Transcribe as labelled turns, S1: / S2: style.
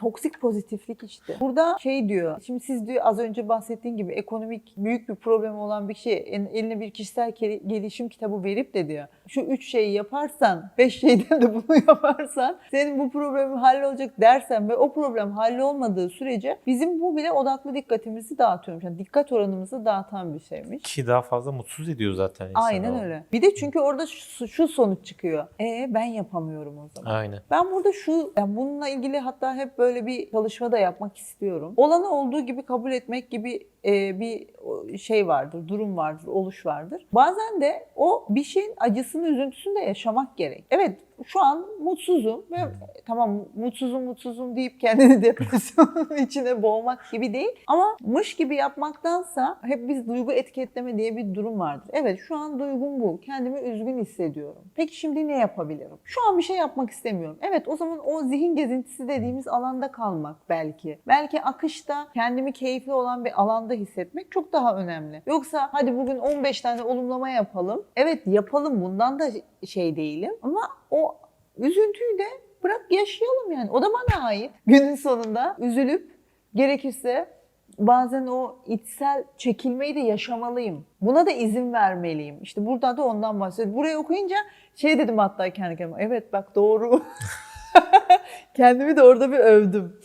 S1: Toksik pozitiflik işte. Burada şey diyor. Şimdi siz diyor az önce bahsettiğin gibi ekonomik büyük bir problemi olan bir şey en- eline bir kişisel gelişim kitabı verip de diyor. Şu üç şeyi yaparsan, beş şeyden de bunu yaparsan senin bu problemin hallolacak dersen ve o problem hallolmadığı sürece bizim bu bile odaklı dikkatimizi dağıtıyormuş. Yani dikkat oranımızı dağıtan bir şeymiş.
S2: Ki daha fazla mutsuz ediyor zaten insanı.
S1: Aynen
S2: o.
S1: öyle. Bir de çünkü orada şu, şu sonuç çıkıyor. E ben yapamıyorum o zaman.
S2: Aynen.
S1: Ben burada şu, yani bununla ilgili hatta hep böyle bir çalışma da yapmak istiyorum. Olanı olduğu gibi kabul etmek gibi e, bir şey vardır, durum vardır, oluş vardır. Bazen de o bir şeyin acısını, üzüntüsünü de yaşamak gerek. Evet, şu an mutsuzum ve tamam mutsuzum mutsuzum deyip kendini depresyonun içine boğmak gibi değil. Ama mış gibi yapmaktansa hep biz duygu etiketleme diye bir durum vardır. Evet şu an duygum bu. Kendimi üzgün hissediyorum. Peki şimdi ne yapabilirim? Şu an bir şey yapmak istemiyorum. Evet o zaman o zihin gezintisi dediğimiz alanda kalmak belki. Belki akışta kendimi keyifli olan bir alanda hissetmek çok daha önemli. Yoksa hadi bugün 15 tane olumlama yapalım. Evet yapalım bundan da şey değilim. Ama üzüntüyü de bırak yaşayalım yani. O da bana ait. Günün sonunda üzülüp gerekirse bazen o içsel çekilmeyi de yaşamalıyım. Buna da izin vermeliyim. İşte burada da ondan bahsediyor. Burayı okuyunca şey dedim hatta kendi kendime. Evet bak doğru. Kendimi de orada bir övdüm.